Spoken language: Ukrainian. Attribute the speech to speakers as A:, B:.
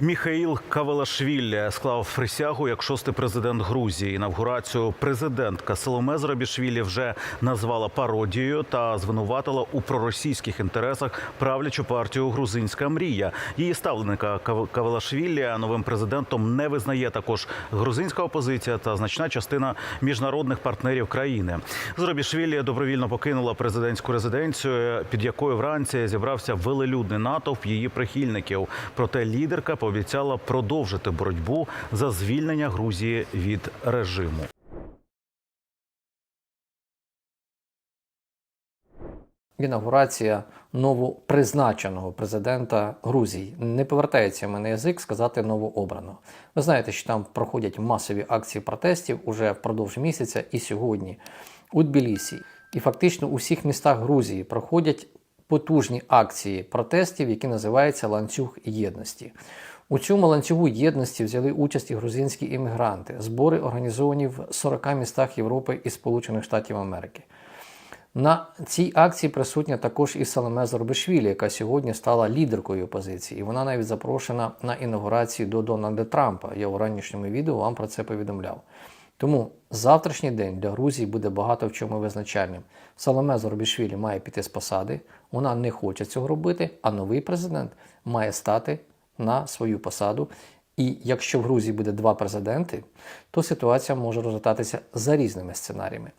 A: Міхаїл Кавелашвілі склав присягу як шостий президент Грузії. Інавгурацію президентка Соломе Зрабішвілі вже назвала пародією та звинуватила у проросійських інтересах правлячу партію Грузинська мрія. Її ставленика Кав- Кавелашвілі новим президентом не визнає також грузинська опозиція та значна частина міжнародних партнерів країни. Зрабішвілі добровільно покинула президентську резиденцію, під якою вранці зібрався велелюдний натовп її прихильників. Проте лідерка пообіцяла продовжити боротьбу за звільнення Грузії від режиму.
B: Інаугурація новопризначеного президента Грузії. Не повертається мене язик сказати новообраного. Ви знаєте, що там проходять масові акції протестів уже впродовж місяця і сьогодні у Тбілісі. І фактично у всіх містах Грузії проходять потужні акції протестів, які називаються ланцюг єдності. У цьому ланцюгу єдності взяли участь і грузинські іммігранти. Збори організовані в 40 містах Європи і Сполучених Штатів Америки. На цій акції присутня також і Саломе Зорбишвілі, яка сьогодні стала лідеркою опозиції. І вона навіть запрошена на інаугурацію до Дональда Трампа. Я у ранішньому відео вам про це повідомляв. Тому завтрашній день для Грузії буде багато в чому визначальним. Саломе Зорбішвілі має піти з посади, вона не хоче цього робити, а новий президент має стати на свою посаду. І якщо в Грузії буде два президенти, то ситуація може розгортатися за різними сценаріями.